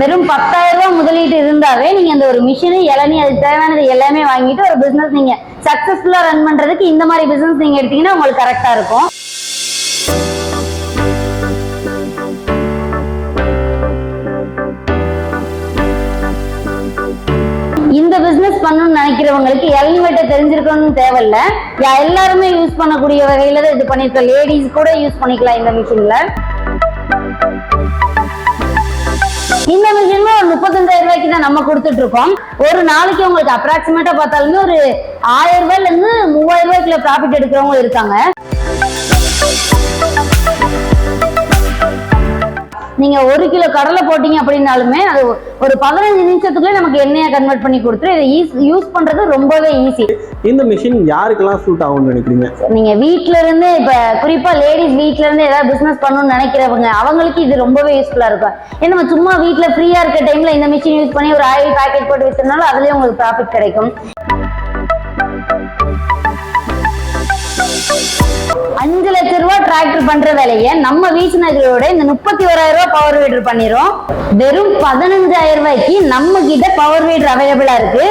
வெறும் பத்தாயிரம் ரூபாய் முதலீட்டு இருந்தாவே நீங்க அந்த ஒரு மிஷினு இளநீ அதுக்கு தேவையானது எல்லாமே வாங்கிட்டு ஒரு பிசினஸ் நீங்க சக்சஸ்ஃபுல்லா ரன் பண்றதுக்கு இந்த மாதிரி பிசினஸ் நீங்க எடுத்தீங்கன்னா உங்களுக்கு கரெக்டா இருக்கும். இந்த பிசினஸ் பண்ணணும்னு நினைக்கிறவங்களுக்கு எலிமெண்ட்டை தெரிஞ்சிருக்கணும்னு தேவையில்ல. எல்லாருமே யூஸ் பண்ணக்கூடிய வகையில தான் இது பண்ணிருக்கோம். லேடிஸ் கூட யூஸ் பண்ணிக்கலாம் இந்த மிஷின்ல இந்த மிஷினுமே ஒரு முப்பத்தஞ்சாயிரம் ரூபாய்க்கு தான் நம்ம கொடுத்துட்டு இருக்கோம் ஒரு நாளைக்கு உங்களுக்கு அப்ராக்சிமேட்டா பார்த்தாலுமே ஒரு ஆயிரம் ரூபாயில இருந்து மூவாயிரம் ரூபாய்க்குள்ள ப்ராஃபிட் எடுக்கிறவங்க இருக்காங்க. நீங்க ஒரு கிலோ கடலை போட்டீங்க அப்படின்னாலுமே அது ஒரு பதினஞ்சு நிமிஷத்துக்குள்ள நமக்கு எண்ணெயை கன்வெர்ட் பண்ணி கொடுத்துரும். இதை யூஸ் பண்றது ரொம்பவே ஈஸி இந்த மிஷின் யாருக்கெல்லாம் சூட் ஆகும்னு நினைக்கிறீங்க? நீங்க வீட்ல இருந்து இப்ப குறிப்பா லேடிஸ் வீட்ல இருந்து ஏதாவது பிசினஸ் பண்ணணும்னு நினைக்கிறவங்க அவங்களுக்கு இது ரொம்பவே யூஸ்ஃபுல்லா இருக்கும். ஏன்னா நம்ம சும்மா வீட்ல ஃப்ரீயா இருக்க டைம்ல இந்த மிஷின் யூஸ் பண்ணி ஒரு ஆயில் பாக்கெட் போட்டு வித்துனாலும் அதுலயே உங்களுக்கு ப்ராஃபிட் கிடைக்கும். அஞ்சு லட்ச ரூபா டிராக்டர் பண்ற வேலையை நம்ம வீசினதோட இந்த முப்பத்தி ஓராயிரம் ரூபாய் பவர் வீடர் பண்ணிரும் வெறும் பதினஞ்சாயிரம் ரூபாய்க்கு நம்ம கிட்ட பவர் வீடர் அவைலபிளா இருக்கு.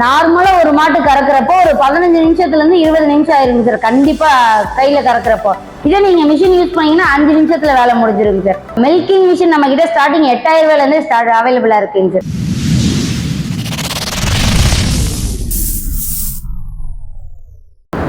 நார்மலா ஒரு மாட்டு கறக்குறப்போ ஒரு பதினஞ்சு நிமிஷத்துல இருந்து இருபது நிமிஷம் ஆயிருங்க சார் கண்டிப்பா கையில கறக்குறப்போ. இதே நீங்க மிஷின் யூஸ் பண்ணீங்கன்னா அஞ்சு நிமிஷத்துல வேலை முடிஞ்சிருங்க சார் மில்கிங் மிஷின் நம்ம கிட்ட ஸ்டார்டிங் எட்டாயிரம் ரூபாயில இருந்து ஸ்டார்ட் அவைலபிளா இருக்குங்க சார்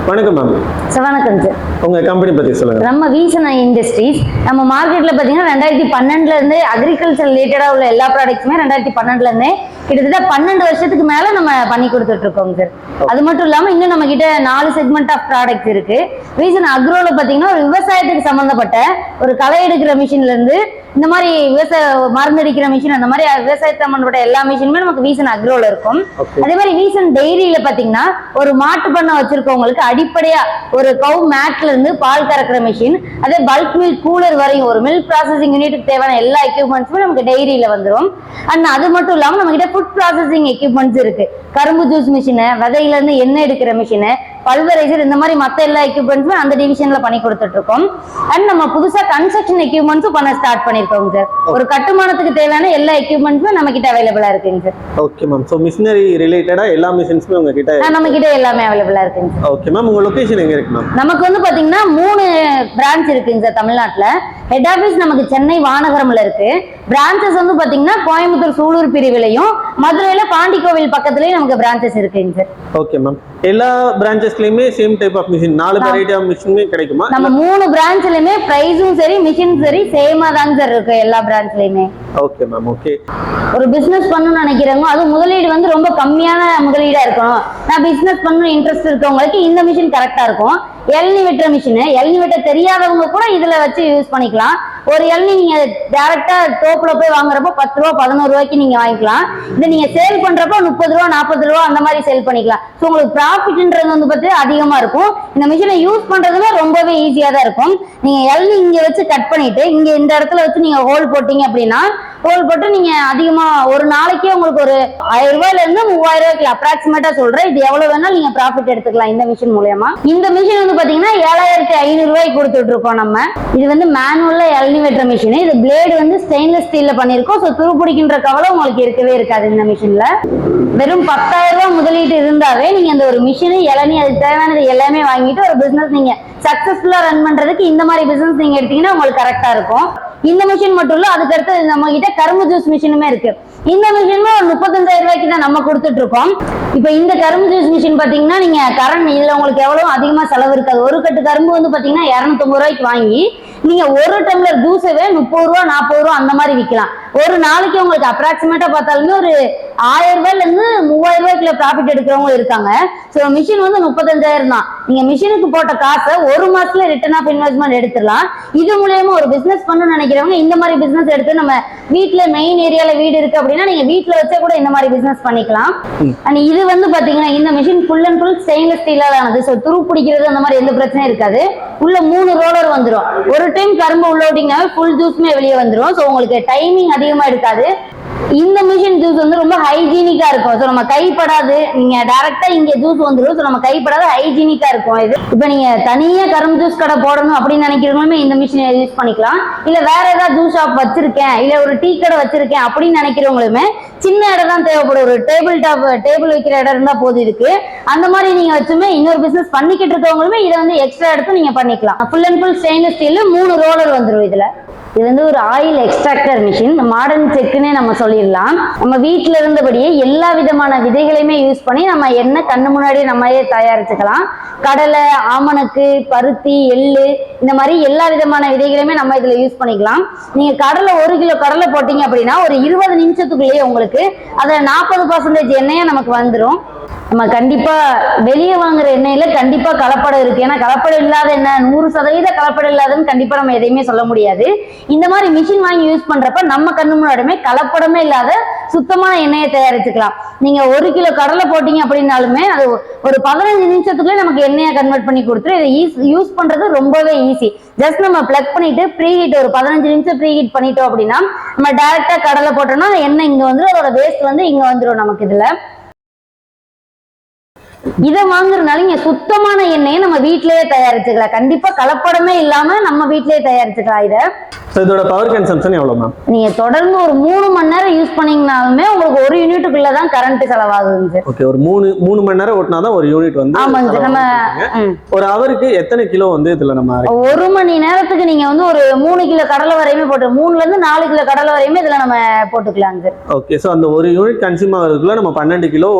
வணக்கம் மேம். சார் வணக்கம் சார். உங்க கம்பெனி பத்தி சொல்லுங்க. நம்ம வீசனா இண்டஸ்ட்ரீஸ் நம்ம மார்க்கெட்ல பாத்தீங்கன்னா ரெண்டாயிரத்தி பன்னெண்டுல இருந்து அக்ரிகல்ச்சர் ரிலேட்டடா உள்ள எல்லா ப்ராடக்ட்ஸுமே ரெண்டாயிரத்தி பன்னெண்டுல இருந்தே கிட்டத்தட்ட பன்னெண்டு வருஷத்துக்கு மேல நம்ம பண்ணி கொடுத்துட்டு இருக்கோம் சார். அது மட்டும் இல்லாம இன்னும் நம்ம கிட்ட நாலு செக்மெண்ட் ஆஃப் ப்ராடக்ட்ஸ் இருக்கு. ரீசன் அக்ரோல பாத்தீங்கன்னா ஒரு விவசாயத்துக்கு சம்பந்தப்பட்ட ஒரு களை எடுக்கிற மிஷின்ல இருந்து இந்த மாதிரி விவசாய மருந்தடிக்கிற மிஷின் அந்த மாதிரி விவசாயத்து சம்பந்தப்பட்ட எல்லா மிஷினுமே நமக்கு வீசன் அக்ரோல இருக்கும். அதே மாதிரி வீசன் டெய்ரியில பாத்தீங்கன்னா ஒரு மாட்டு பண்ணை வச்சிருக்கவங்களுக்கு அடிப்படையா ஒரு கவு மேட்ல இருந்து பால் கறக்கிற மிஷின் அதே பல்க் மில்க் கூலர் வரையும் ஒரு மில்க் ப்ராசஸிங் யூனிட்டுக்கு தேவையான எல்லா எக்யூப்மெண்ட்ஸுமே நமக்கு டெய்ரியில வந்துரும். அண்ட் அது மட்டும் இல்லாம நம்ம கிட்ட ஃபுட் ப்ராசஸிங் எக்யூப்மெண்ட்ஸ் இருக்கு. கரும்பு ஜூஸ் மிஷினு விதையில இருந்து எண்ணெய் எடுக்கிற மிஷினு பல்வரைசர் இந்த மாதிரி மத்த எல்லா எக்யூப்மெண்ட்ஸுமே அந்த டிவிஷன்ல பண்ணி கொடுத்துட்டு இருக்கோம் அண்ட் நம்ம புதுசா கன்ஸ்ட்ரக்ஷன் எக்யூப்மெண்ட்ஸும் பண்ண ஸ்டார்ட் பண்ணிருக்கோம் சார். ஒரு கட்டுமானத்துக்கு தேவையான எல்லா எக்யூப்மெண்ட்ஸுமே நம்ம கிட்ட அவைலபிளா இருக்குங்க sir. Okay ma'am so machinery ரிலேட்டடா எல்லா மிஷின்ஸுமே உங்ககிட்ட ஆஹ் நம்ம கிட்ட எல்லாமே அவைலபிளா இருக்குங்க சார். ஓகே மேம் உங்க லொகேஷன் எங்க இருக்கு மேம் நமக்கு வந்து பாத்தீங்கன்னா மூணு பிரான்ச் இருக்குங்க சார் தமிழ்நாட்டுல. ஹெட் ஆபீஸ் நமக்கு சென்னை வானகரம்ல இருக்கு. பிரான்ச்சஸ் வந்து பாத்தீங்கன்னா கோயம்புத்தூர் சூலூர் பிரிவிலையும் மதுரையில பாண்டி கோவில் பக்கத்துலயும் நமக்கு பிரான்ச்சஸ் இருக்குங்க சார் ஓகே மேம் எல்லா பிரான்ச்சஸ்லயுமே சேம் டைப் ஆஃப் மிஷின் நாலு வெரைட்டி ஆஃப் மிஷினுமே கிடைக்குமா? நம்ம மூணு பிரான்ச்லயுமே பிரைஸும் சரி மிஷினும் சரி சேமா தாங்க சார் இருக்கு எல்லா பிரான்ச்லயுமே ஓகே மேம் ஓகே ஒரு பிசினஸ் பண்ணணும்னு நினைக்கிறவங்க அது முதலீடு வந்து ரொம்ப கம்மியான முதலீடா இருக்கணும். நான் பிசினஸ் பண்ணணும் இன்ட்ரெஸ்ட் இருக்கவங்களுக்கு இந்த மிஷின் கரெக்டா இருக்கும். எல்னி வெட்டுற மிஷின் எல்னி வெட்ட தெரியாதவங்க கூட இதுல வச்சு யூஸ் பண்ணிக்கலாம். ஒரு எல்னி நீங்க டைரக்டா தோப்புல போய் வாங்குறப்போ பத்து ரூபா பதினோரு ரூபாய்க்கு நீங்க வாங்கிக்கலாம். இதை நீங்க சேல் பண்றப்போ முப்பது ரூபா நாற்பது ரூபா அந்த மாதிரி சேல் பண்ணிக்கலாம். ஸோ உங்களுக்கு ப்ராஃபிட்ன்றது வந்து பார்த்து அதிகமா இருக்கும். இந்த மிஷினை யூஸ் பண்றதுல ரொம்பவே ஈஸியா தான் இருக்கும். நீங்க எல்னி இங்க வச்சு கட் பண்ணிட்டு இங்க இந்த இடத்துல வச்சு நீங்க ஹோல் போட்டீங்க அப்படின்னா ஹோல் போட்டு நீங்க அதிகமா ஒரு நாளைக்கே உங்களுக்கு ஒரு ஆயிரம் ரூபாயில இருந்து மூவாயிரம் ரூபாய்க்கு அப்ராக்சிமேட்டா சொல்றேன். இது எவ்வளவு வேணாலும் நீங்க ப்ராஃபிட் எடுத்துக்கலாம் இந்த மிஷின் மூலயமா. இந்த மிஷின் வந்து பாத்தீங்கன்னா ஏழாயிரத்தி ஐநூறு ரூபாய்க்கு கொடுத்துட்டு இருக்கோம் நம்ம. இது வந்து மேனுவல்ல எல்னி வெட்டுற மிஷின் இது பிளேடு வந்து ஸ்டெயின்லெஸ் ஸ்டீல்ல பண்ணிருக்கோம் ஸோ துருப்பிடிக்கின்ற கவலை உங்களுக்கு இருக்கவே இருக்காது இந்த மிஷின்ல வெறும் பத்தாயிரம் ரூபாய் முதலீட்டு இருந்தாவே நீங்க அந்த ஒரு மிஷினு இளநீ அதுக்கு தேவையானது எல்லாமே வாங்கிட்டு ஒரு பிசினஸ் நீங்க சக்சஸ்ஃபுல்லா ரன் பண்றதுக்கு இந்த மாதிரி பிசினஸ் நீங்க எடுத்தீங்கன்னா உங்களுக்கு கரெக்டா இருக்கும். இந்த மிஷின் மட்டும் இல்ல அதுக்கு அடுத்து நம்ம கிட்ட கரும்பு ஜூஸ் மிஷினுமே இருக்கு. இந்த மிஷினுமே ஒரு முப்பத்தஞ்சாயிரம் ரூபாய்க்கு தான் நம்ம கொடுத்துட்டு இருக்கோம். இப்போ இந்த கரும்பு ஜூஸ் மிஷின் பாத்தீங்கன்னா நீங்க கரண்ட் இதுல உங்களுக்கு எவ்வளவு அதிகமா செலவு இருக்காது. ஒரு கட்டு கரும்பு வந்து பாத்தீங்கன்னா இரநூத்தொம்பது ரூபாய்க்கு வாங்கி நீங்க ஒரு டம்ளர் ஜூஸவே முப்பது ரூபா நாற்பது ரூபா அந்த மாதிரி விற்கலாம் ஒரு நாளைக்கு உங்களுக்கு அப்ராக்சிமேட்டா பார்த்தாலுமே ஒரு ஆயிரம் ரூபாயில இருந்து மூவாயிரம் ரூபாய்க்குள்ள ப்ராஃபிட் எடுக்கிறவங்க இருக்காங்க. ஸோ மிஷின் வந்து முப்பத்தஞ்சாயிரம் தான். நீங்க மிஷினுக்கு போட்ட காசை ஒரு மாசத்துல ரிட்டர்ன் ஆஃப் இன்வெஸ்ட்மெண்ட் எடுத்துடலாம். இது மூலியமா ஒரு பிசினஸ் பண்ணணும்னு நினைக்கிறவங்க இந்த மாதிரி பிசினஸ் எடுத்து நம்ம வீட்ல மெயின் ஏரியால வீடு இருக்கு அப்படின்னா நீங்க வீட்ல வச்சே கூட இந்த மாதிரி பிசினஸ் பண்ணிக்கலாம். அண்ட் இது வந்து பாத்தீங்கன்னா இந்த machine full and full stainless ஸ்டீலால ஆனது. ஸோ துரு பிடிக்கிறது அந்த மாதிரி எந்த பிரச்சனையும் இருக்காது. உள்ள மூணு ரோலர் வந்துரும். ஒரு டைம் கரும்பு உள்ள விட்டீங்கன்னா ஃபுல் ஜூஸ்மே வெளியே வந்துடும் ஸோ உங்களுக்கு டைமிங் அதிகமாக இருக்காது. இந்த மிஷின் ஜூஸ் வந்து ரொம்ப ஹைஜீனிக்கா இருக்கும். ஸோ நம்ம கைப்படாது. நீங்க டைரக்டா இங்க ஜூஸ் வந்துடும் ஸோ நம்ம கைப்படாத ஹைஜீனிக்கா இருக்கும் இது. இப்போ நீங்க தனியா கரும்பு ஜூஸ் கடை போடணும் அப்படின்னு நினைக்கிறவங்களுமே இந்த மிஷினை யூஸ் பண்ணிக்கலாம். இல்ல வேற ஏதாவது ஜூஸ் ஷாப் வச்சிருக்கேன். இல்ல ஒரு டீ கடை வச்சிருக்கேன் அப்படின்னு நினைக்கிறவங்களுமே சின்ன இடம் தான் தேவைப்படும். ஒரு டேபிள் டாப் டேபிள் வைக்கிற இடம் இருந்தா போது இருக்கு அந்த மாதிரி நீங்க வச்சுமே இன்னொரு பிசினஸ் பண்ணிக்கிட்டு இருக்கவங்களுமே இதை வந்து எக்ஸ்ட்ரா எடுத்து நீங்க பண்ணிக்கலாம். Full and full stainless steel மூணு ரோலர் வந்துடும் இதுல. இது வந்து ஒரு ஆயில் எக்ஸ்ட்ராக்டர் மிஷின் மாடர்ன் செக்குன்னே நம்ம சொல்லிடலாம். நம்ம வீட்டில் இருந்தபடியே எல்லா விதமான விதைகளையுமே யூஸ் பண்ணி நம்ம என்ன கண்ணு முன்னாடியே நம்மளே தயாரிச்சுக்கலாம். கடலை ஆமணக்கு பருத்தி எள்ளு இந்த மாதிரி எல்லா விதமான விதைகளையுமே நம்ம இதில் யூஸ் பண்ணிக்கலாம். நீங்கள் கடலை ஒரு கிலோ கடலை போட்டீங்க அப்படின்னா ஒரு இருபது நிமிஷத்துக்குள்ளேயே உங்களுக்கு அதில் நாற்பது பர்சன்டேஜ் எண்ணெயா நமக்கு வந்துடும் நம்ம கண்டிப்பா வெளியே வாங்குற எண்ணெயில கண்டிப்பா கலப்படம் இருக்கு. ஏன்னா கலப்படம் இல்லாத எண்ணெய் நூறு சதவீத கலப்படம் இல்லாதன்னு கண்டிப்பா நம்ம எதையுமே சொல்ல முடியாது. இந்த மாதிரி மிஷின் வாங்கி யூஸ் பண்றப்ப நம்ம கண்ணு முன்னாடியுமே கலப்படமே இல்லாத சுத்தமான எண்ணெயை தயாரிச்சுக்கலாம். நீங்க ஒரு கிலோ கடலை போட்டீங்க அப்படின்னாலுமே அது ஒரு பதினஞ்சு நிமிஷத்துக்குள்ளே நமக்கு எண்ணெயை கன்வெர்ட் பண்ணி கொடுத்துரும். இதை யூஸ் பண்றது ரொம்பவே ஈஸி ஜஸ்ட் நம்ம பிளக் பண்ணிட்டு ப்ரீ ஹீட் ஒரு பதினஞ்சு நிமிஷம் ப்ரீ ஹீட் பண்ணிட்டோம் அப்படின்னா நம்ம டைரக்டா கடலை போட்டோம்னா அந்த எண்ணெய் இங்க வந்துடும் அதோட வேஸ்ட் வந்து இங்க வந்துடும் நமக்கு இதுல. இதை வாங்குறதுனால இங்க சுத்தமான எண்ணெயை நம்ம வீட்டிலேயே தயாரிச்சுக்கலாம். கண்டிப்பா கலப்படமே இல்லாம நம்ம வீட்டிலேயே தயாரிச்சுக்கலாம் இதை. ஸோ இதோட பவர் கன்சம்ஷன் எவ்வளோ மேம் நீங்க தொடர்ந்து ஒரு மூணு மணி நேரம் யூஸ் பண்ணீங்கனாலுமே உங்களுக்கு ஒரு யூனிட்டுக்குள்ள தான் கரண்ட் செலவாகுங்க சார் ஓகே ஒரு மூணு மூணு மணி நேரம் ஓட்டினா தான் ஒரு யூனிட் வந்து ஆமாங்க சார் நம்ம. ஒரு அவருக்கு எத்தனை கிலோ வந்து இதுல நம்ம? ஒரு மணி நேரத்துக்கு நீங்க வந்து ஒரு மூணு கிலோ கடலை வரையுமே போட்டு மூணுல இருந்து நாலு கிலோ கடலை வரையுமே இதுல நம்ம போட்டுக்கலாங்க சார் ஓகே ஸோ அந்த ஒரு யூனிட் கன்சியூம் ஆகிறதுக்குள்ள நம்ம பன்னெண்டு கிலோ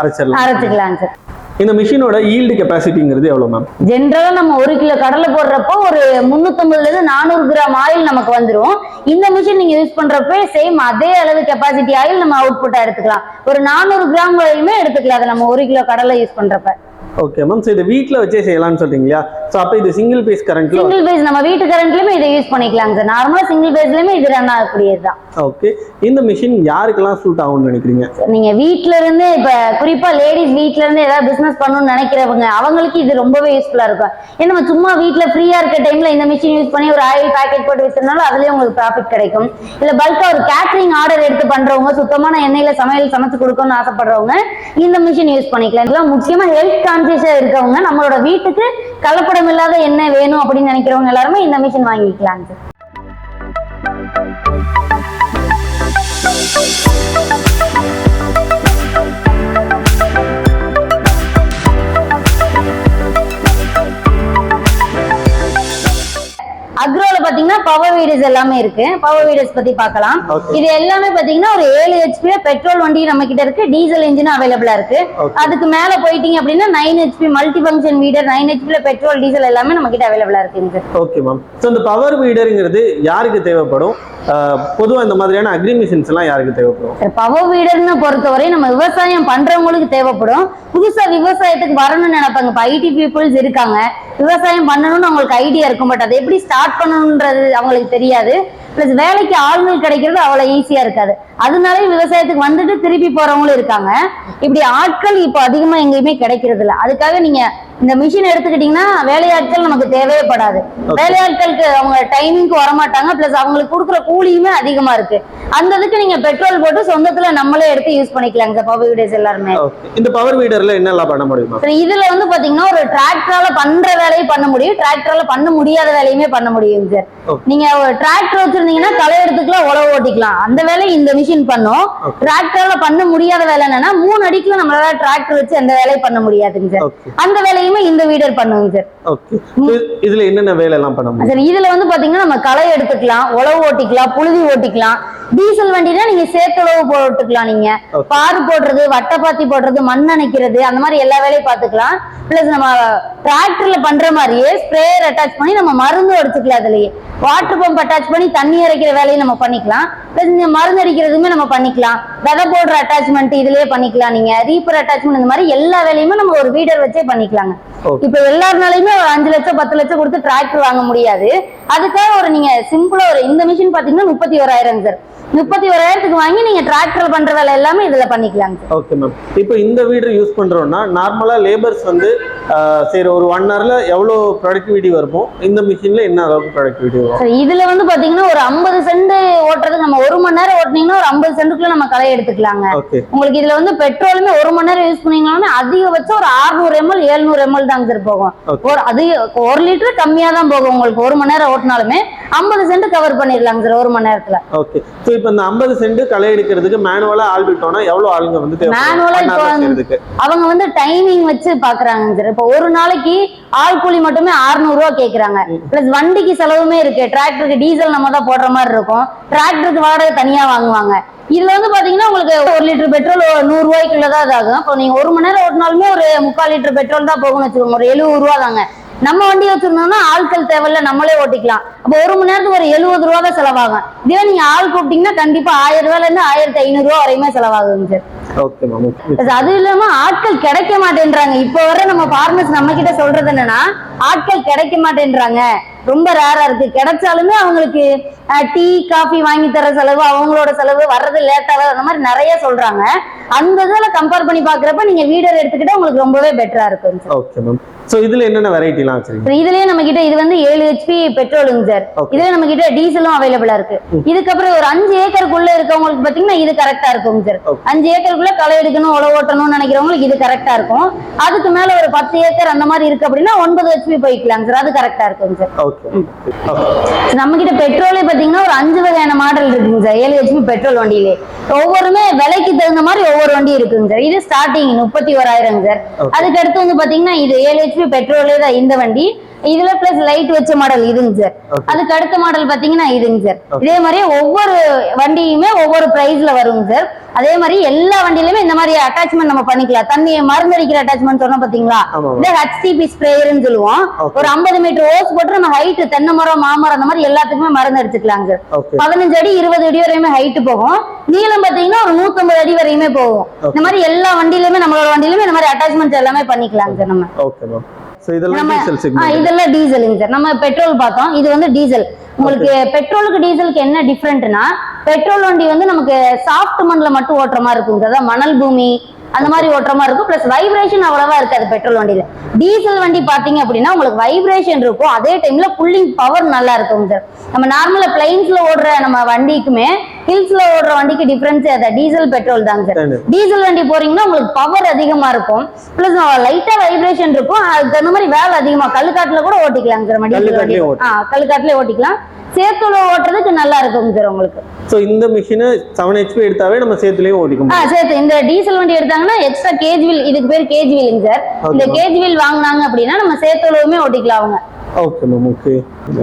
அரைச்சிடலாம். அரைச்சுக்கலாங்க சார் இந்த மிஷினோட ஈல்டு கெப்பாசிட்டிங்கிறது எவ்வளோ மேம் ஜென்ரலா நம்ம ஒரு கிலோ கடலை போடுறப்போ ஒரு முந்நூத்தம்பதுல இருந்து நானூறு கிராம் ஆயில் நமக்கு வந்துடும் இந்த மிஷின் நீங்க யூஸ் பண்றப்ப சேம் அதே அளவு கெப்பாசிட்டி ஆயில் நம்ம அவுட்புட்டாக எடுத்துக்கலாம். ஒரு நானூறு கிராம் வரையுமே எடுத்துக்கலாம். அதை நம்ம ஒரு கிலோ கடலை யூஸ் பண்றப்ப. ஓகே மேம் ஸோ இதை வீட்டில் வச்சே செய்யலாம்னு சொல்றீங்க இல்லையா ஸோ அப்போ இது சிங்கிள் பேஸ் கரண்ட்ல சிங்கிள் பேஸ் நம்ம வீட்டு கரண்ட்லயுமே இதை யூஸ் பண்ணிக்கலாங்க சார். நார்மலா சிங்கிள் பேஸ்லயுமே இது ரன் ஆகக்கூடியதுதான். ஓகே இந்த மிஷின் யாருக்கெல்லாம் சூட் ஆகும்னு நினைக்கிறீங்க? நீங்க வீட்ல இருந்து இப்ப குறிப்பா லேடிஸ் வீட்ல இருந்து ஏதாவது பிசினஸ் பண்ணணும்னு நினைக்கிறவங்க அவங்களுக்கு இது ரொம்பவே யூஸ்ஃபுல்லா இருக்கும். ஏன்னா நம்ம சும்மா வீட்ல ஃப்ரீயா இருக்க டைம்ல இந்த மிஷின் யூஸ் பண்ணி ஒரு ஆயில் பாக்கெட் போட்டு வித்துறதுனால அதுலயும் உங்களுக்கு ப்ராஃபிட் கிடைக்கும். இல்ல பல்கா ஒரு கேட்டரிங் ஆர்டர் எடுத்து பண்றவங்க சுத்தமான எண்ணெயில சமையல் சமைச்சு கொடுக்கணும்னு ஆசைப்படுறவங்க இந்த மிஷின் யூஸ் பண்ணிக்கலாம். இதெல்லாம் முக்கியமா ஹெல்த் கான்சியஸா இருக்கவங்க நம்மளோட வீட்டுக்கு கலப்படம் இல்லாத எண்ணெய் வேணும் அப்படின்னு நினைக்கிறவங்க எல்லாருமே இந்த மிஷின் வாங்கிக்கலாம் சார். பாத்தீங்கன்னா பவர் வீடர்ஸ் எல்லாமே இருக்கு. பவர் வீடர்ஸ் பத்தி பார்க்கலாம். Okay. இது எல்லாமே பாத்தீங்கன்னா ஒரு ஏழு ஹெச்பி பெட்ரோல் வண்டி நம்ம கிட்ட இருக்கு. டீசல் இன்ஜின் அவைலபிளா இருக்கு. அதுக்கு மேல போயிட்டீங்க அப்படின்னா nine HP multi function weeder nine ஹெச்பில petrol diesel எல்லாமே நம்ம கிட்ட அவைலபிளா இருக்குங்க ஓகே மேம் ஸோ இந்த பவர் வீடருங்கிறது யாருக்கு தேவைப்படும்? பொதுவாக இந்த மாதிரியான அக்ரிமிஷன்ஸ் எல்லாம் யாருக்கு தேவைப்படும்? பவர் வீடர்னு பொறுத்தவரை நம்ம விவசாயம் பண்றவங்களுக்கு தேவைப்படும். புதுசா விவசாயத்துக்கு வரணும்னு நினைப்பாங்க. இப்ப ஐடி பீப்புள்ஸ் இருக்காங்க. விவசாயம் பண்ணணும்னு அவங்களுக்கு ஐடியா இருக்கும். பட் அதை எப்படி ஸ்டார்ட் பண்ணணுன்றது அவங்களுக்கு தெரியாது. பிளஸ் வேலைக்கு ஆளுநர் கிடைக்கிறது அவ்வளவு ஈஸியா இருக்காது. அதனாலே விவசாயத்துக்கு வந்துட்டு திருப்பி போறவங்களும் இருக்காங்க. இப்படி ஆட்கள் இப்போ அதிகமா எங்கேயுமே கிடைக்கிறது இல்ல. அதுக்காக நீங்க இந்த மிஷின் எடுத்துக்கிட்டீங்கன்னா வேலையாட்கள் நமக்கு தேவையே படாது. வேலையாட்களுக்கு அவங்க டைமிங்க்கு வரமாட்டாங்க. பிளஸ் அவங்களுக்கு கொடுக்குற கூலியுமே அதிகமா இருக்கு. அந்த இதுக்கு நீங்க பெட்ரோல் போட்டு சொந்தத்துல நம்மளே எடுத்து யூஸ் பண்ணிக்கலாங்க சார் பவர் வீடர்ஸ் எல்லாருமே. இந்த பவர் வீடர்ல என்னெல்லாம் பண்ண முடியுமா? இதுல வந்து பாத்தீங்கன்னா ஒரு டிராக்டரால பண்ற வேலையும் பண்ண முடியும். டிராக்டரால பண்ண முடியாத வேலையுமே பண்ண முடியும் சார். நீங்க ஒரு டிராக்டர் வச்சிருந்தீங்கன்னா களை எடுத்துக்கலாம் உழவு ஓட்டிக்கலாம். அந்த வேலையை இந்த மிஷின் பண்ணும். டிராக்டரால பண்ண முடியாத வேலை என்னன்னா மூணு அடிக்குள்ள நம்மளால டிராக்டர் வச்சு அந்த வேலையை பண்ண முடியாதுங்க சார். அந்த வேலையுமே இந்த வீடர் பண்ணுங்க சார். இதுல என்னென்ன வேலை எல்லாம் பண்ண சரி இதுல வந்து பாத்தீங்கன்னா நம்ம களை எடுத்துக்கலாம் உழவு ஓட்டிக்கலாம் புழுதி ஓட்டிக்கலாம். டீசல் வண்டினா நீங்க சேர்த்துழவு போட்டுக்கலாம் நீங்க. பாரு போடுறது வட்டப்பாத்தி போடுறது மண் அணைக்கிறது அந்த மாதிரி எல்லா வேலையும் பாத்துக்கலாம். பிளஸ் நம்ம டிராக்டர்ல பண்ற மாதிரியே ஸ்ப்ரேயர் அட்டாச் பண்ணி நம்ம மருந்து அடிச்சுக்கலாம் அதுலயே. வாட்டர் பம்ப் அட்டாச் பண்ணி தண்ணி இறைக்கிற வேலையை நம்ம பண்ணிக்கலாம். பிளஸ் இந்த மருந்து அடிக்கிறதுமே நம்ம பண்ணிக்கலாம். விதை போடுற அட்டாச்மெண்ட் இதுலயே பண்ணிக்கலாம் நீங்க. ரீப்பர் அட்டாச்மெண்ட் இந்த மாதிரி எல்லா வேலையுமே நம்ம ஒரு வீடர் வச்சே பண்ணிக்கலாங்க. இப்ப எல்லாருனாலையுமே ஒரு அஞ்சு லட்சம் பத்து லட்சம் கொடுத்து டிராக்டர் வாங்க முடியாது. அதுக்காக ஒரு நீங்க சிம்பிளா ஒரு இந்த மிஷின் பாத்தீங்கன்னா முப்பத்தி ஓராயிரம் சார் முப்பத்தி ஓராயிரத்துக்கு வாங்கி நீங்க டிராக்டர் பண்ற வேலை எல்லாமே இதுல பண்ணிக்கலாங்க சார் ஓகே மேம் இப்போ இந்த வீடர் யூஸ் பண்றோம்னா நார்மலா லேபர்ஸ் வந்து சரி ஒரு ஒன் ஹவர்ல எவ்வளோ ப்ரொடக்டிவிட்டி வருமோ இந்த மிஷின்ல என்ன அளவுக்கு ப்ரொடக்டிவிட்டி வரும்? இதுல வந்து பாத்தீங்கன்னா ஒரு ஐம்பது சென்ட் ஓட்டுறதுக்கு நம்ம ஒரு மணி நேரம் ஓட்டுனீங்கன்னா ஒரு ஐம்பது சென்ட்டுக்குள்ள நம்ம களை எடுத்துக்கலாங்க. உங்களுக்கு இதுல வந்து பெட்ரோலுமே ஒரு மணி நேரம் யூஸ் பண்ணீங்கன்னா அதிகபட்சம் ஒரு 600 எம்எல் 700 எம்எல் தாங்க சார் போகும். ஒரு அது ஒரு லிட்டர் கம்மியா தான் போகும். உங்களுக்கு ஒரு மணி நேரம் ஓட்டினாலுமே ஐம்பது சென்ட் கவர் பண்ணிடலாங்க சார் ஒரு மணி நேரத்துல. ஓகே ஸோ இப்போ இந்த ஐம்பது சென்ட் களை எடுக்கிறதுக்கு மேனுவலா ஆள் விட்டோம்னா எவ்வளோ ஆளுங்க வந்து ஆ இப்போ அவங்க வந்து டைமிங் வச்சு பாக்குறாங்க சார் இப்போ ஒரு நாளைக்கு ஆள் கூலி மட்டுமே 600 ரூபா கேக்குறாங்க. பிளஸ் வண்டிக்கு செலவுமே இருக்கு. டிராக்டருக்கு டீசல் நம்ம தான் போடுற மாதிரி இருக்கும். டிராக்டருக்கு வாடகை தனியா வாங்குவாங்க. இதுல வந்து பாத்தீங்கன்னா உங்களுக்கு ஒரு லிட்டர் பெட்ரோல் நூறு ரூபாய்க்குள்ளதான் இதாகும். இப்போ நீங்க ஒரு மணி நேரம் ஓட்டினாலுமே ஒரு முக்கால் லிட்டர் பெட்ரோல் தான் போகும்னு வச்சுக்கோங்க. ஒரு எழுபது ரூபா தாங்க நம்ம வண்டி வச்சிருந்தோம்னா ஆட்கள் தேவையில்ல நம்மளே ஓட்டிக்கலாம். அப்போ ஒரு மணி நேரத்துக்கு ஒரு எழுபது ரூபா தான் செலவாகும். இதே நீங்க ஆள் கூப்பிட்டீங்கன்னா கண்டிப்பா ஆயிரம் ரூபாயில இருந்து ஆயிரத்தி ஐநூறு ரூபா வரையுமே செலவாகுங்க சார். அது இல்லாம ஆட்கள் கிடைக்க மாட்டேன்றாங்க. இப்ப வர நம்ம ஃபார்மர்ஸ் நம்ம கிட்ட சொல்றது என்னன்னா ஆட்கள் கிடைக்க மாட்டேன்றாங்க. ரொம்ப ரேரா இருக்கு. கிடைச்சாலுமே அவங்களுக்கு டீ காஃபி வாங்கி தர செலவு அவங்களோட செலவு வர்றது லேட்டாக அந்த மாதிரி நிறைய சொல்றாங்க. அந்த இதுல கம்பேர் பண்ணி பாக்குறப்ப நீங்க வீடர் எடுத்துக்கிட்டா உங்களுக்கு ரொம்பவே பெட்டரா இருக்கும் சார் ஓகே மேம் ஸோ இதுல என்னென்ன வெரைட்டிலாம் வச்சிருக்கீங்க? இதுலயே நம்ம கிட்ட இது வந்து ஏழு ஹெச்பி பெட்ரோலுங்க சார். இதுல நம்ம கிட்ட டீசலும் அவைலபிளா இருக்கு. இதுக்கப்புறம் ஒரு அஞ்சு ஏக்கருக்குள்ள இருக்கவங்களுக்கு பாத்தீங்கன்னா இது கரெக்டா இருக்கும் சார். அஞ்சு ஏக்கருக்குள்ள களை எடுக்கணும் உழவு ஓட்டணும்னு நினைக்கிறவங்களுக்கு இது கரெக்டா இருக்கும். அதுக்கு மேல ஒரு பத்து ஏக்கர் அந்த மாதிரி இருக்கு அப்படின்னா ஒன்பது ஹெச்பி போய்க்கலாம் சார் அது கரெக்டா இருக்கும் சார் நம்ம கிட்ட பெட்ரோலே பாத்தீங்கன்னா ஒரு அஞ்சு வகையான மாடல் இருக்குங்க சார் ஏழு ஹெச்பி பெட்ரோல் வண்டியிலே. ஒவ்வொருமே விலைக்கு தகுந்த மாதிரி ஒவ்வொரு வண்டி இருக்குங்க சார் இது ஸ்டார்டிங் முப்பத்தி ஓராயிரம் சார். அதுக்கு அடுத்து வந்து பாத்தீங்கன்னா இது ஏழு ஹெச்பி பெட்ரோலே தான் இந்த வண்டி. இதுல பிளஸ் லைட் வச்ச மாடல் இதுங்க சார். அதுக்கு அடுத்த மாடல் பாத்தீங்கன்னா இதுங்க சார். இதே மாதிரியே ஒவ்வொரு வண்டியுமே ஒவ்வொரு பிரைஸ்ல வருங்க சார் அதே மாதிரி எல்லா வண்டியிலுமே இந்த மாதிரி அட்டாச்மெண்ட் நம்ம பண்ணிக்கலாம். தண்ணி மருந்தடிக்கிற அட்டாச்மெண்ட் சொன்னா பாத்தீங்களா? ஆமா இது ஹெச்டிபி ஸ்ப்ரேயர்னு சொல்லுவோம். ஒரு 50 மீட்டர் ஓஸ் போட்டு நம்ம ஹைட் தென்னை மரம் மாமரம் அந்த மாதிரி எல்லாத்துக்குமே மருந்து அடிச்சுக்கலாங்க சார் பதினஞ்சு அடி இருபது அடி வரையுமே ஹைட் போகும். நீளம் பாத்தீங்கன்னா ஒரு 150 அடி வரையுமே போகும். இந்த மாதிரி எல்லா வண்டியிலுமே நம்மளோட வண்டியிலுமே இந்த மாதிரி அட்டாச்மெண்ட் எல்லாமே பண்ணிக்கலாங்க சார் நம்ம. இதெல்லாம் டீசலுங்க சார் நம்ம பெட்ரோல் பார்த்தோம். இது வந்து டீசல் உங்களுக்கு பெட்ரோலுக்கு டீசலுக்கு என்ன டிஃப்ரெண்ட்னா பெட்ரோல் வண்டி வந்து நமக்கு சாஃப்ட் மண்ணில் மட்டும் ஓட்டுற மாதிரி சார் அதான் மணல் பூமி அந்த மாதிரி ஓட்டுற மாதிரி இருக்கும். ப்ளஸ் வைப்ரேஷன் அவ்வளவா இருக்காது பெட்ரோல் வண்டியில. டீசல் வண்டி பாத்தீங்க அப்படின்னா உங்களுக்கு வைப்ரேஷன் இருக்கும். அதே டைம்ல புல்லிங் பவர் நல்லா இருக்குங்க சார் நம்ம நார்மலா பிளைன்ஸ்ல ஓடுற நம்ம வண்டிக்குமே ஹில்ஸ்ல ஓடுற வண்டிக்கு டிஃபரன்ஸ் அதை டீசல் பெட்ரோல் தாங்க சார். டீசல் வண்டி போறீங்கன்னா உங்களுக்கு பவர் அதிகமா இருக்கும். பிளஸ் லைட்டா வைப்ரேஷன் இருக்கும். அதுக்கு தகுந்த மாதிரி வேலை அதிகமா. கல்லுக்காட்டுல கூட ஓட்டிக்கலாங்க சார் டீசல் வண்டி. கல்லுக்காட்டுலயே ஓட்டிக்கலாம். சேத்துல ஓட்டுறதுக்கு நல்லா இருக்குங்க சார் உங்களுக்கு. ஸோ இந்த மிஷினை செவன் ஹெச்பி எடுத்தாவே நம்ம சேர்த்துலேயும் ஓடிக்க ஆ சேர்த்து இந்த டீசல் வண்டி எடுத்தாங்கன்னா எக்ஸ்ட்ரா கேஜ் வீல் இதுக்கு பேர் கேஜ் வீலுங்க சார் இந்த. கேஜ் வீல் வாங்குனாங்க அப்படின்னா நம்ம சேத்துலவுமே ஓட்டிக்கலாம் அவங்க. ஓகே மேம் ஓகே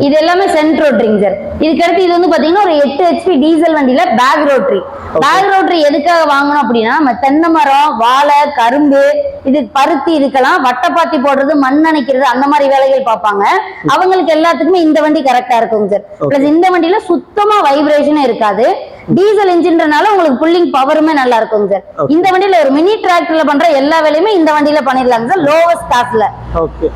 இது எல்லாமே சென்ட் ரோட்ரிங் சார் இதுக்கு அடுத்து இது வந்து பாத்தீங்கன்னா ஒரு எட்டு ஹெச்பி டீசல் வண்டியில பேக் ரோட்ரி பேக் ரோட்ரி எதுக்காக வாங்கணும் அப்படின்னா நம்ம தென்னை மரம் வாழை கரும்பு இது பருத்தி இதுக்கெல்லாம் வட்டப்பாத்தி போடுறது மண் அணைக்கிறது அந்த மாதிரி வேலைகள் பார்ப்பாங்க. அவங்களுக்கு எல்லாத்துக்குமே இந்த வண்டி கரெக்டா இருக்குங்க சார் பிளஸ் இந்த வண்டியில சுத்தமா வைப்ரேஷனே இருக்காது. டீசல் இன்ஜின்றனால உங்களுக்கு புல்லிங் பவருமே நல்லா இருக்குங்க சார். இந்த வண்டியில ஒரு மினி டிராக்டர்ல பண்ற எல்லா வேலையுமே இந்த வண்டியில பண்ணிடலாங்க சார். லோவஸ்ட் ஓகே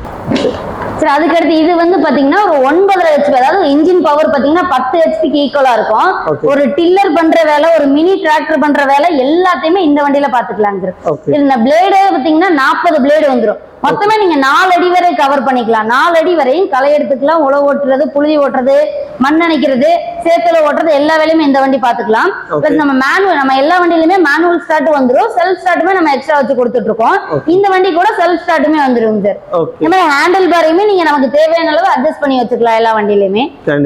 சரி அதுக்கடுத்து இது வந்து பாத்தீங்கன்னா ஒரு ஒன்பதரை ஹெச்பி அதாவது இன்ஜின் பவர் பாத்தீங்கன்னா பத்து ஹெச்பிக்கு ஈக்குவலா இருக்கும். ஒரு டில்லர் பண்ற வேலை ஒரு மினி டிராக்டர் பண்ற வேலை எல்லாத்தையுமே இந்த வண்டியில பாத்துக்கலாம் சார். இந்த பிளேடு பாத்தீங்கன்னா நாற்பது பிளேடு வந்துரும். மொத்தமே நீங்க நாலு அடி வரை கவர் பண்ணிக்கலாம். நாலு அடி வரையும் களை எடுத்துக்கலாம். உழவு ஓட்டுறது புழுதி ஓட்டுறது மண் அணைக்கிறது சேத்துல ஓட்டுறது எல்லா வேலையுமே இந்த வண்டி பாத்துக்கலாம். பிளஸ் நம்ம மேனுவல் நம்ம எல்லா வண்டியிலுமே மேனுவல் ஸ்டார்ட் வந்துரும். செல்ஃப் ஸ்டார்ட்டுமே நம்ம எக்ஸ்ட்ரா வச்சு கொடுத்துட்டு இருக்கோம். இந்த வண்டி கூட செல்ஃப் ஸ்டார்ட்டுமே வந்துரும் சார் இந்த மாதிரி ஹேண்டில் பாரையுமே நீங்க நமக்கு தேவையான அளவு அட்ஜஸ்ட் பண்ணி வச்சுக்கலாம் எல்லா வண்டியிலுமே.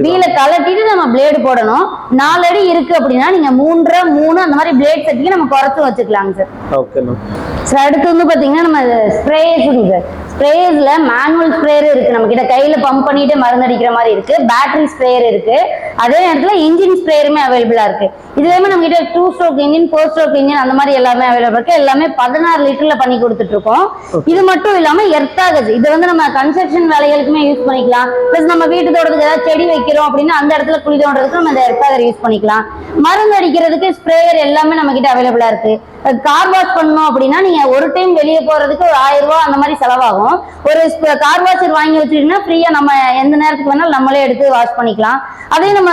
வீல கலட்டிட்டு நம்ம பிளேடு போடணும். நாலு அடி இருக்கு அப்படின்னா நீங்க மூன்றரை மூணு அந்த மாதிரி பிளேட் செட்டிக்கு நம்ம குறைச்சு வச்சுக்கலாங்க சார் சார் அடுத்து வந்து பாத்தீங்கன்னா நம்ம ஸ்ப்ரேஸுங்க சார் ஸ்ப்ரேஸ்ல மேனுவல் ஸ்ப்ரேயர் இருக்கு நம்ம கிட்ட கையில பம்ப் பண்ணிட்டு மருந்து அடிக்கிற மாதிரி இருக்கு. பேட்டரி ஸ்ப்ரேயர் இருக்கு. அதே நேரத்துல இன்ஜின் ஸ்ப்ரேயருமே அவைலபிளா இருக்கு. இதுலயுமே நம்ம கிட்ட two stroke engine four stroke engine அந்த மாதிரி எல்லாமே அவைலபிள் இருக்கு. எல்லாமே பதினாறு லிட்டர்ல பண்ணி கொடுத்துட்டு இருக்கோம் இது மட்டும் இல்லாம எர்த்தாகஸ் இது வந்து நம்ம கன்ஸ்ட்ரக்ஷன் வேலைகளுக்குமே யூஸ் பண்ணிக்கலாம். பிளஸ் நம்ம வீட்டு தோட்டத்துக்கு ஏதாவது செடி வைக்கிறோம் அப்படின்னா அந்த இடத்துல குழி தோன்றதுக்கு நம்ம இந்த எர்த்தாகர் யூஸ் பண்ணிக்கலாம். மருந்து அடிக்கிறதுக்கு ஸ்ப்ரேயர் எல்லாமே நம்ம கிட்ட அவைலபிளா இருக்கு. கார் வாஷ் பண்ணணும் அப்படின்னா நீங்க ஒரு டைம் வெளியே போறதுக்கு ஒரு ஆயிரம் ரூபாய் அந்த மாதிரி செலவாகும். ஒரு கார் வாஷர் வாங்கி வச்சுட்டீங்கன்னா ஃப்ரீயா நம்ம எந்த நேரத்துக்கு வேணாலும் நம்மளே எடுத்து வாஷ் பண்ணிக்கலாம். அதே நம்ம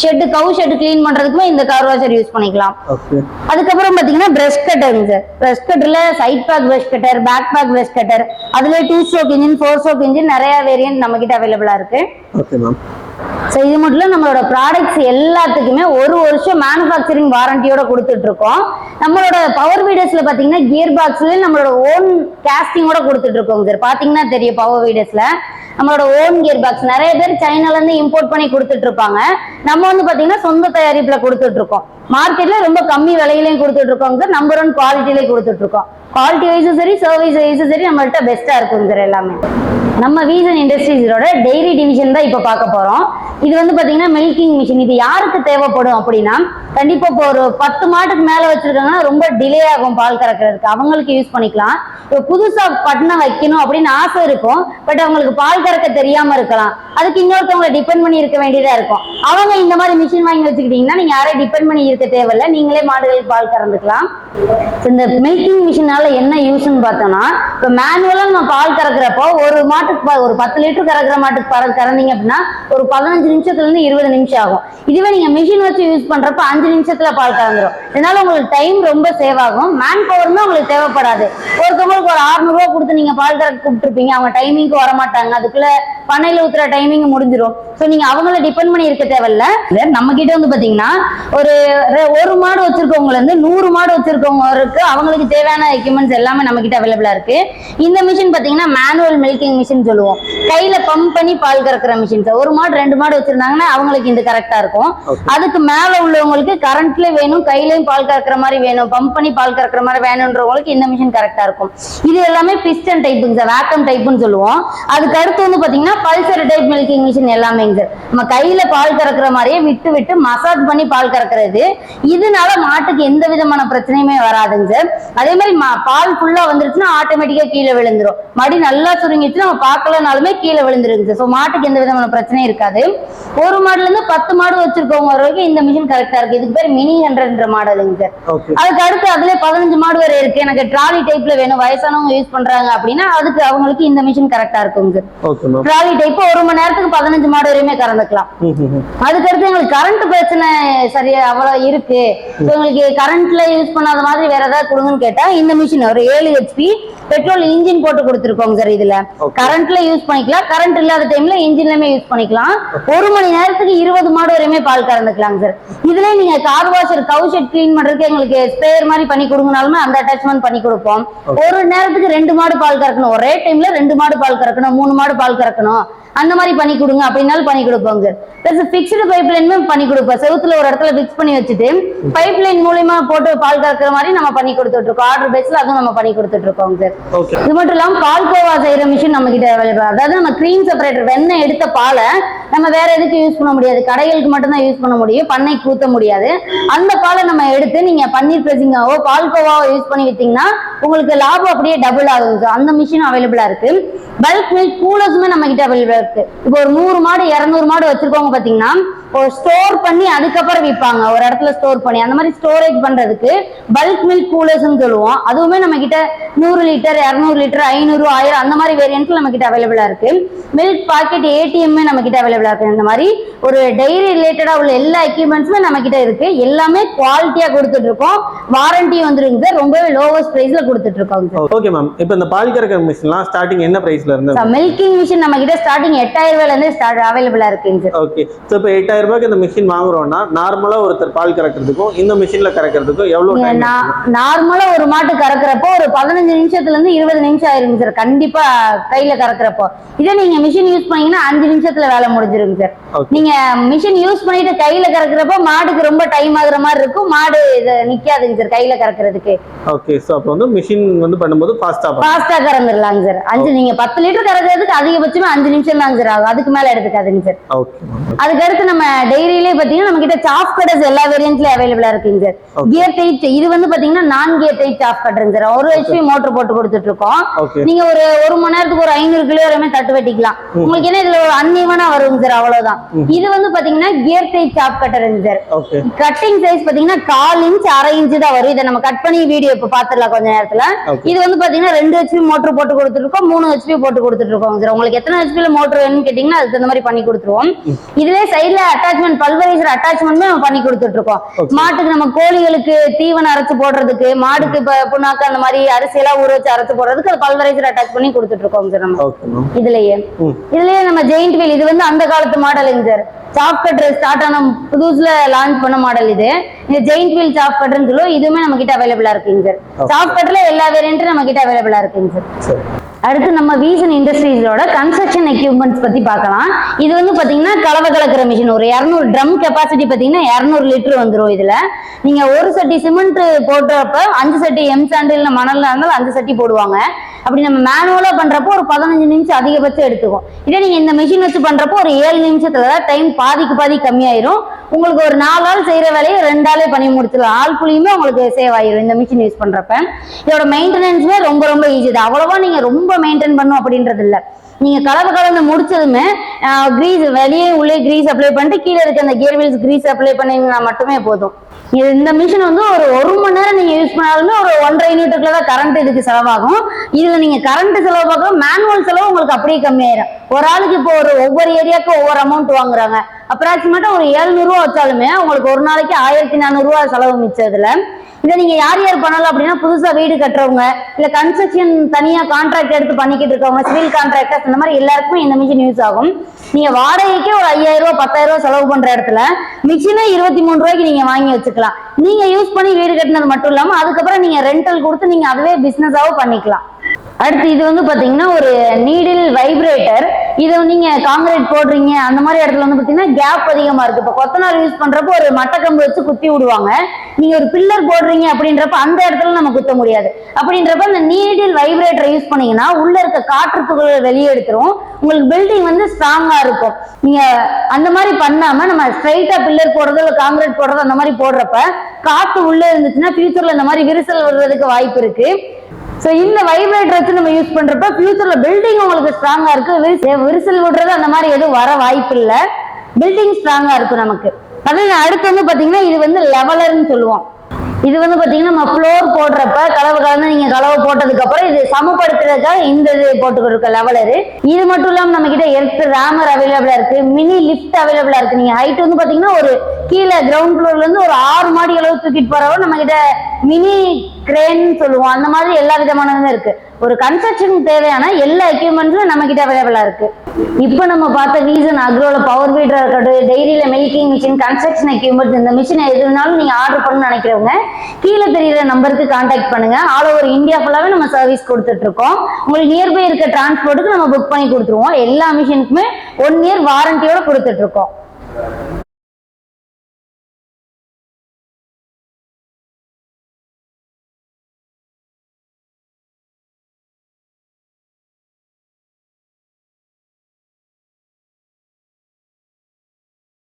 ஷெட் கவு ஷெட் க்ளீன் பண்றதுக்குமே இந்த கார் வாஷர் யூஸ் பண்ணிக்கலாம். அதுக்கப்புறம் பாத்தீங்கன்னா பிரஷ் கட்டருங்க sir brush கட்டர்ல side pack brush cutter back pack brush cutter அதுல two stroke engine four stroke engine நிறைய வேரியன்ட் நம்ம கிட்ட அவைலபிளா இருக்கு. ஸோ இது மட்டும் இல்ல நம்மளோட ப்ராடக்ட்ஸ் எல்லாத்துக்குமே ஒரு வருஷம் மேனுஃபேக்சரிங் வாரண்டியோட கொடுத்துட்டு இருக்கோம் நம்மளோட பவர் வீடர்ஸில் பாத்தீங்கன்னா கியர் பாக்ஸ்ல நம்மளோட ஓன் கேஸ்டிங்கோட கொடுத்துட்டு இருக்கோங்க சார் பாத்தீங்கன்னா தெரியும் பவர் வீடர்ஸில் நம்மளோட ஓன் கியர் பாக்ஸ் நிறைய பேர் சைனால இருந்து இம்போர்ட் பண்ணி கொடுத்துட்டு இருப்பாங்க. நம்ம வந்து பாத்தீங்கன்னா சொந்த தயாரிப்புல கொடுத்துட்டு இருக்கோம். மார்க்கெட்ல ரொம்ப கம்மி விலையிலையும் கொடுத்துட்டு இருக்கோம். சார் நம்பர் ஒன் குவாலிட்டிலையும் கொடுத்துட்டு இருக்கோம். குவாலிட்டி வைஸும் சரி சர்வீஸ் வைஸும் சரி நம்மள்ட்ட பெஸ்டா இருக்கும் சார் எல்லாமே. நம்ம வீசன் இண்டஸ்ட்ரீஸோட டெய்ரி டிவிஷன் தான் இப்போ பார்க்க போறோம். இது வந்து பாத்தீங்கன்னா மில்கிங் மிஷின் இது யாருக்கு தேவைப்படும் அப்படின்னா கண்டிப்பா இப்போ ஒரு பத்து மாட்டுக்கு மேல வச்சிருக்காங்கன்னா ரொம்ப டிலே ஆகும் பால் கறக்கிறதுக்கு. அவங்களுக்கு யூஸ் பண்ணிக்கலாம். இப்போ புதுசா பட்டணம் வைக்கணும் அப்படின்னு ஆசை இருக்கும். பட் அவங்களுக்கு பால் இருக்க தெரியாம இருக்கலாம். அதுக்கு இன்னொருத்தவங்களை டிபெண்ட் பண்ணி இருக்க வேண்டியதா இருக்கும். அவங்க இந்த மாதிரி மிஷின் வாங்கி வச்சுக்கிட்டீங்கன்னா நீங்க யாரையும் டிபெண்ட் பண்ணி இருக்க தேவையில்ல. நீங்களே மாடுகளுக்கு பால் கறந்துக்கலாம். இந்த மில்கிங் மிஷினால என்ன யூஸ்ன்னு பார்த்தோம்னா இப்போ மேனுவலா நம்ம பால் கறக்குறப்போ ஒரு மாட்டுக்கு ஒரு பத்து லிட்டர் கறக்குற மாட்டுக்கு பற கறந்தீங்க அப்படின்னா ஒரு பதினஞ்சு நிமிஷத்துல இருந்து இருபது நிமிஷம் ஆகும். இதுவே நீங்க மிஷின் வச்சு யூஸ் பண்றப்ப அஞ்சு நிமிஷத்துல பால் கறந்துரும். இதனால உங்களுக்கு டைம் ரொம்ப சேவ் ஆகும். மேன் பவருமே உங்களுக்கு தேவைப்படாது. ஒருத்தவங்களுக்கு ஒரு ஆறுநூறுவா கொடுத்து நீங்க பால் கறக்க கூப்பிட்டுருப்பீங்க. அவங்க டைமிங்க்கு வர மாட்டாங்க அதுக்கு அதுக்குள்ள பண்ணையில ஊத்துற டைமிங் முடிஞ்சிரும். ஸோ நீங்க அவங்கள டிபெண்ட் பண்ணி இருக்க தேவையில்ல. இது நம்ம கிட்ட வந்து பாத்தீங்கன்னா ஒரு ஒரு மாடு வச்சிருக்கவங்க இருந்து நூறு மாடு வச்சிருக்கவங்க இருக்கு அவங்களுக்கு தேவையான எக்யூப்மெண்ட்ஸ் எல்லாமே நம்ம கிட்ட அவைலபிளா இருக்கு. இந்த மிஷின் பாத்தீங்கன்னா மேனுவல் மில்கிங் மிஷின் சொல்லுவோம். கையில பம்ப் பண்ணி பால் கறக்குற மிஷின் ஒரு மாடு ரெண்டு மாடு வச்சிருந்தாங்கன்னா அவங்களுக்கு இந்த கரெக்டா இருக்கும். அதுக்கு மேல உள்ளவங்களுக்கு கரண்ட்ல வேணும் கையிலயும் பால் கறக்குற மாதிரி வேணும் பம்ப் பண்ணி பால் கறக்குற மாதிரி வேணுன்றவங்களுக்கு இந்த மிஷின் கரெக்டா இருக்கும். இது எல்லாமே பிஸ்டன் டைப்புங்க சார் வேக்கம் டைப்னு சொல்லுவோம். அதுக்கு அடுத்து வந்து பாத்தீங்கன்னா பல்சர் டைப் மில்கிங் மிஷின் எல்லாமேங்க சார் நம்ம கையில பால் கறக்குற மாதிரியே விட்டு விட்டு மசாஜ் பண்ணி பால் கறக்குறது. இதனால மாட்டுக்கு எந்த விதமான பிரச்சனையுமே வராதுங்க. சார் அதே மாதிரி பால் ஃபுல்லா வந்துருச்சுன்னா ஆட்டோமேட்டிக்கா கீழே விழுந்துரும். மடி நல்லா சுருங்கிச்சுன்னா நம்ம பார்க்கலனாலுமே கீழே விழுந்துருங்க. சார் ஸோ மாட்டுக்கு எந்த விதமான பிரச்சனையும் இருக்காது. ஒரு மாடுல இருந்து பத்து மாடு வச்சிருக்கவங்க வரைக்கும் இந்த மிஷின் கரெக்டா இருக்கு. இதுக்கு பேர் மினி ஹண்ட்ரட்ன்ற மாடலுங்க. சார் அதுக்கு அடுத்து அதுல பதினஞ்சு மாடு வரை இருக்கு. எனக்கு ட்ராலி டைப்ல வேணும். வயசானவங்க யூஸ் பண்றாங்க அப்படின்னா அதுக்கு அவங்களுக்கு இந்த மிஷின் கரெக்டா இருக்குங்க. சார் ட்ராலி டைப் ஒரு மணி நேரத்துக்கு பதினஞ்சு மாடு வரையுமே கறந்துக்கலாம். அதுக்கடுத்து எங்களுக்கு கரண்ட் பிரச்சனை சரியா அவ்வளவு இருக்கு. எங்களுக்கு கரண்ட்ல யூஸ் பண்ணாத மாதிரி வேற ஏதாவது கொடுங்கன்னு கேட்டா இந்த மிஷின் ஒரு ஏழு ஹெச்பி பெட்ரோல் இன்ஜின் போட்டு கொடுத்துருக்கோங்க சார் இதுல. கரண்ட்ல யூஸ் பண்ணிக்கலாம். கரண்ட் இல்லாத டைம்ல இன்ஜின்லயுமே யூஸ் பண்ணிக்கலாம். ஒரு மணி நேரத்துக்கு இருபது மாடு வரையுமே பால் கறந்துக்கலாங்க சார் இதுல நீங்க car washer cow shed clean பண்றதுக்கு எங்களுக்கு ஸ்ப்ரேயர் மாதிரி பண்ணி கொடுங்கனாலுமே அந்த அட்டாச்மெண்ட் பண்ணி கொடுப்போம். ஒரு நேரத்துக்கு ரெண்டு மாடு பால் கறக்கணும். ஒரே டைம்ல ரெண்டு மாடு பால் கறக்கணும். மூணு மாடு பால் கறக்கணும். அந்த மாதிரி பண்ணி கொடுங்க அப்படின்னாலும் பண்ணி கொடுப்போங்க. பிளஸ் ஃபிக்ஸ்டு பைப் லைனுமே பண்ணி கொடுப்போம். செவுத்துல ஒரு இடத்துல ஃபிக்ஸ் பண்ணி வச்சுட்டு பைப் லைன் மூலியமா போட்டு பால் கறக்கிற மாதிரி நம்ம பண்ணி கொடுத்துட்டு இருக்கோம். ஆர்டர் பேஸ்ல அதுவும் நம்ம பண்ணி கொடுத்துட்டு இருக்கோங்க சார் இது மட்டும் இல்லாம பால் கோவா செய்யற மிஷின் நம்ம கிட்ட அவைலபிள் அதாவது நம்ம க்ரீம் செப்பரேட்டர் வெண்ணெய் எடுத்த பாலை நம்ம வேற எதுக்கு யூஸ் பண்ண முடியாது? கடைகளுக்கு மட்டும்தான் யூஸ் பண்ண முடியும். பண்ணைக்கு ஊத்த முடியாது. அந்த பாலை நம்ம எடுத்து நீங்க பன்னீர் பிரசிங்காவோ பால் கோவாவோ யூஸ் பண்ணி வித்தீங்கன்னா உங்களுக்கு லாபம் அப்படியே டபுள் ஆகும் sir. அந்த மிஷின் அவைலபிளா இருக்கு. பல்க் மில்க் கூலர்ஸுமே நம்ம கிட்ட அவைலபிளா இருக்கு. இப்போ ஒரு நூறு மாடு இரநூறு மாடு வச்சிருக்கவங்க பாத்தீங்கன்னா ஸ்டோர் பண்ணி அதுக்கப்புறம் விற்பாங்க ஒரு இடத்துல ஸ்டோர் பண்ணி. அந்த மாதிரி ஸ்டோரேஜ் பண்றதுக்கு பல்க் மில்க் கூலர்ஸ்னு சொல்லுவோம். அதுவுமே நம்ம கிட்ட நூறு லிட்டர் இரநூறு லிட்டர் ஐநூறு ஆயிரம் அந்த மாதிரி வேரியன்ட்ல நம்ம கிட்ட அவைலபிளா இருக்கு. மில்க் பாக்கெட் ஏடிஎம்மே நம்ம கிட்ட அவைலபிளா இருக்கு. இந்த மாதிரி ஒரு டைரி ரிலேட்டடா உள்ள எல்லா எக்யூப்மெண்ட்ஸுமே நம்ம கிட்ட இருக்கு. எல்லாமே குவாலிட்டியா கொடுத்துட்டு இருக்கோம். வாரண்டி வந்துருங்க சார் ரொம்பவே லோவஸ்ட் பிரைஸ்ல கொடுத்துட்டு இருக்கோங்க சார். ஓகே மேம் இப்போ இந்த பால் கறக்கிற மிஷின்லாம் ஸ்டார்டிங் என்ன பிரைஸ்ல இருந்து மில்கிங் மிஷின் நம்ம கிட்ட ஸ்டார்டிங் எட்டாயிரம் ரூபாயில இருந்து ஸ்டார்ட் அவைலபிளா இருக்குங்க சார் ஓகே ஸோ இப்போ எட்டாயிரம் ரூபாய்க்கு இந்த மிஷின் வாங்குறோம்னா நார்மலா ஒருத்தர் பால் கறக்கிறதுக்கும் இந்த மிஷின்ல கறக்கிறதுக்கும் எவ்வளவு டைம் நார்மலா ஒரு மாட்டு கறக்குறப்போ ஒரு பதினஞ்சு நிமிஷத்துல இருந்து இருபது நிமிஷம் ஆயிருங்க சார் கண்டிப்பா கையில கறக்குறப்போ. இதே நீங்க மிஷின் யூஸ் பண்ணீங்கன்னா அஞ்சு நிமிஷத்துல வேலை முடிஞ்சிருங்க சார் Okay. நீங்க மிஷின் யூஸ் பண்ணிட்டு கையில கறக்குறப்போ மாடுக்கு ரொம்ப டைம் ஆகுற மாதிரி இருக்கும். மாடு இது நிக்காதுங்க சார் கையில கறக்குறதுக்கு. ஓகே ஸோ அப்போ வந்து மிஷின் வந்து பண்ணும்போது ஃபாஸ்டா பண்ணும் ஃபாஸ்டா கறந்துடலாங்க சார் அஞ்சு நீங்க பத்து லிட்டர் கறக்குறதுக்கு அதிகபட்சமே அஞ்சு நிமிஷம் தாங்க சார் ஆகும் அதுக்கு மேல எடுத்துக்காதுங்க சார். ஓகே மேம் அதுக்கு அடுத்து நம்ம டைரியிலே பாத்தீங்கன்னா நம்ம கிட்ட சாஃப் கட்டர்ஸ் எல்லா வேரியன்ட்லயும் அவைலபிளா இருக்குங்க சார். கியர் டைப் இது வந்து பாத்தீங்கன்னா நான் கியர் டைப் சாஃப் கட்டருங்க சார். ஒரு ஹெச்பி மோட்டர் போட்டு கொடுத்துட்டு இருக்கோம் நீங்க ஒரு ஒரு மணி நேரத்துக்கு ஒரு ஐநூறு கிலோ வரையுமே தட்டு வெட்டிக்கலாம். உங்களுக்கு என்ன இதுல ஒரு அன்இவனா வருங்க சார் அவ்வளவுதான். இது வந்து பாத்தீங்கன்னா கியர் டைப் சாப் கட்டருங்க சார். கட்டிங் சைஸ் பாத்தீங்கன்னா கால் இன்ச் அரை இன்ச் தான் வரும். இதை நம்ம கட் பண்ணி வீடியோ இப்ப பாத்துடலாம் கொஞ்ச நேரத்துல. இது வந்து பாத்தீங்கன்னா ரெண்டு ஹெச்பி மோட்டர் போட்டு கொடுத்துருக்கோம் மூணு ஹெச்பி போட்டு கொடுத்துருக்கோம் சார். உங்களுக்கு எத்தனை ஹெச்பில மோட்டர் வேணும்னு கேட்டீங்கன்னா அதுக்கு தகுந்த மாதிரி பண்ணி கொடுத்துருவோம். இதுலயே சைடுல அட்டாச்மெண்ட் பல்வரைசர் அட்டாச்மெண்ட்மே நம்ம பண்ணி கொடுத்துட்டு இருக்கோம். மாட்டுக்கு நம்ம கோழிகளுக்கு தீவனம் அரைச்சு போடுறதுக்கு மாடுக்கு புண்ணாக்கு அந்த மாதிரி அரிசி எல்லாம் ஊற வச்சு அரைச்சு போடுறதுக்கு அது பல்வரைசர் அட்டாச் பண்ணி கொடுத்துட்டு இருக்கோம் சார் நம்ம இதுலயே. இதுலயே நம்ம ஜெயிண்ட் வீல் இது வந்து அந்த காலத்து மாடலுங்க சார் சாஃப்ட் கட்டர் ஸ்டார்ட் ஆன புதுசுல லான்ச் பண்ண மாடல் இது. இந்த ஜெயிண்ட் வீல் சாஃப்ட் கட்டர்னு சொல்லுவோம் இதுவுமே நம்ம கிட்ட அவைலபிளா இருக்குங்க சார். சாஃப்ட் கட்டர்ல எல்லா வேரியன்ட்டும் நம்ம கிட்ட அவைலபிளா இருக்குங்க சரி. அடுத்து நம்ம வீசன் இண்டஸ்ட்ரீஸோட கன்ஸ்ட்ரக்ஷன் எக்யூப்மெண்ட்ஸ் பத்தி பார்க்கலாம். இது வந்து பாத்தீங்கன்னா கலவை கலக்கிற மிஷின் ஒரு இரநூறு ட்ரம் கெப்பாசிட்டி பாத்தீங்கன்னா இரநூறு லிட்டர் வந்துடும் இதுல. நீங்க ஒரு சட்டி சிமெண்ட் போடுறப்ப அஞ்சு சட்டி எம் சாண்டில் மணல்ல இருந்தாலும் அஞ்சு சட்டி போடுவாங்க. அப்படி நம்ம மேனுவலா பண்றப்போ ஒரு பதினஞ்சு நிமிஷம் அதிகபட்சம் எடுத்துக்கும். இதே நீங்க இந்த மிஷின் வச்சு பண்றப்போ ஒரு ஏழு நிமிஷத்துல டைம் பாதிக்கு பாதி கம்மியாயிரும். உங்களுக்கு ஒரு நாலு ஆள் செய்யற வேலையை ரெண்டு ஆளே பண்ணி முடிச்சிடலாம். ஆள் புலியுமே உங்களுக்கு சேவ் ஆயிரும் இந்த மிஷின் யூஸ் பண்றப்ப. இதோட மெயின்டெனன்ஸுமே ரொம்ப ரொம்ப ஈஸி தான். அவ்வளவா நீங்க ரொம்ப மெயின்டைன் பண்ணும் அப்படின்றது இல்லை. நீங்க கலவை கலந்து முடிச்சதுமே கிரீஸ் வெளியே உள்ளே கிரீஸ் அப்ளை பண்ணிட்டு கீழே இருக்க அந்த கியர் வீல்ஸ் கிரீஸ் அப்ளை பண்ணீங்கன்னா மட்டுமே போதும். இது இந்த மிஷின் வந்து ஒரு ஒரு மணி நேரம் நீங்க யூஸ் பண்ணாலுமே ஒரு ஒன்றரை யூனிட்டுக்குள்ள தான் கரண்ட் இதுக்கு செலவாகும். இதுல நீங்க கரண்ட் செலவு பார்க்கலாம் மேனுவல் செலவு உங்களுக்கு அப்படியே கம்மியாயிரும். ஒரு ஆளுக்கு இப்போ ஒரு ஒவ்வொரு ஏரியாவுக்கு ஒவ்வொரு அமௌண்ட் வாங்குறாங்க. அப்ராக்சிமேட்டா ஒரு 700 வச்சாலுமே உங்களுக்கு ஒரு நாளைக்கு ஆயிரத்தி நானூறுரூவா செலவு மிச்சதுல இதை நீங்க யார் யார் பண்ணலாம் அப்படின்னா புதுசா வீடு கட்டுறவங்க இல்ல கன்ஸ்ட்ரக்ஷன் தனியா கான்ட்ராக்ட் எடுத்து பண்ணிக்கிட்டு இருக்கவங்க சிவில் கான்ட்ராக்டர்ஸ் இந்த மாதிரி எல்லாருக்குமே இந்த மிஷின் யூஸ் ஆகும். நீங்க வாடகைக்கே ஒரு ஐயாயிரம் ரூபாய் பத்தாயிரம் ரூபாய் செலவு பண்ற இடத்துல மிஷினே இருபத்தி மூணு ரூபாய்க்கு நீங்க வாங்கி வச்சுக்கலாம். நீங்க யூஸ் பண்ணி வீடு கட்டினது மட்டும் இல்லாம அதுக்கப்புறம் நீங்க ரெண்டல் கொடுத்து நீங்க அதுவே பிசினஸாவும் பண்ணிக்கலாம். அடுத்து இது வந்து பாத்தீங்கன்னா ஒரு நீடில் வைப்ரேட்டர் இதை நீங்க காங்கிரீட் போடுறீங்க அந்த மாதிரி இடத்துல வந்து பாத்தீங்கன்னா கேப் அதிகமா இருக்கு. இப்ப கொத்தனார் யூஸ் பண்றப்போ ஒரு மட்டக்கம்பு வச்சு குத்தி விடுவாங்க. நீங்க ஒரு பில்லர் போடுறீங்க அப்படின்றப்ப அந்த இடத்துல நம்ம குத்த முடியாது. அப்படின்றப்ப இந்த நீடில் வைப்ரேட்டரை யூஸ் பண்ணீங்கன்னா உள்ள இருக்க காற்று துகளை வெளியே எடுத்துரும். உங்களுக்கு பில்டிங் வந்து ஸ்ட்ராங்கா இருக்கும். நீங்க அந்த மாதிரி பண்ணாம நம்ம ஸ்ட்ரைட்டா பில்லர் போடுறது இல்ல காங்கிரீட் போடுறது அந்த மாதிரி போடுறப்ப காத்து உள்ள இருந்துச்சுன்னா ஃபியூச்சர்ல இந்த மாதிரி விரிசல் வர்றதுக்கு வாய்ப்பு இருக்கு. ஸோ இந்த வைப்ரேட்டர் வச்சு நம்ம யூஸ் பண்ணுறப்ப ஃபியூச்சரில் பில்டிங் உங்களுக்கு ஸ்ட்ராங்கா இருக்கு. விரிசல் விரிசல் விடுறது அந்த மாதிரி எதுவும் வர வாய்ப்பு இல்லை. பில்டிங் ஸ்ட்ராங்கா இருக்கும் நமக்கு. அதே அடுத்து வந்து பாத்தீங்கன்னா இது வந்து லெவலர்னு சொல்லுவோம். இது வந்து பாத்தீங்கன்னா நம்ம ஃப்ளோர் போடுறப்ப கலவை கலந்து நீங்க கலவை போட்டதுக்கப்புறம் இது சமப்படுத்துறதுக்காக இந்த இது போட்டுக்கிட்டு இருக்க லெவலரு இது மட்டும் இல்லாம நம்ம கிட்ட எர்த் ரேமர் அவைலபிளா இருக்கு. மினி லிஃப்ட் அவைலபிளா இருக்கு. நீங்க ஹைட் வந்து பாத்தீங்கன்னா ஒரு கீழே கிரவுண்ட் ஃப்ளோர்ல இருந்து ஒரு ஆ மாடி அளவு தூக்கிட்டு போறவங்க நம்ம கிட்ட மினி கிரேன் சொல்லுவோம். அந்த மாதிரி எல்லா விதமானதும் இருக்கு. ஒரு கன்ஸ்ட்ரக்ஷன் தேவையான எல்லா எக்யூப்மெண்ட்ஸும் நம்ம கிட்ட அவைலபிளா இருக்கு. இப்போ நம்ம பார்த்த ரீசன் அக்ரோல பவர் பீட்டர் இருக்கட்டும் டெய்ரியில மில்கிங் மிஷின் கன்ஸ்ட்ரக்ஷன் எக்யூப்மெண்ட் இந்த மிஷின் எதுனாலும் நீங்க ஆர்டர் பண்ணணும்னு நினைக்கிறவங்க கீழே தெரியுற நம்பருக்கு கான்டாக்ட் பண்ணுங்க. ஆல் ஓவர் இந்தியா ஃபுல்லாவே நம்ம சர்வீஸ் கொடுத்துட்டு இருக்கோம். உங்களுக்கு நியர்பை இருக்க டிரான்ஸ்போர்ட்டுக்கு நம்ம புக் பண்ணி கொடுத்துருவோம். எல்லா மிஷினுக்குமே ஒன் இயர் வாரண்டியோட கொடுத்துட்டு இருக்கோம்.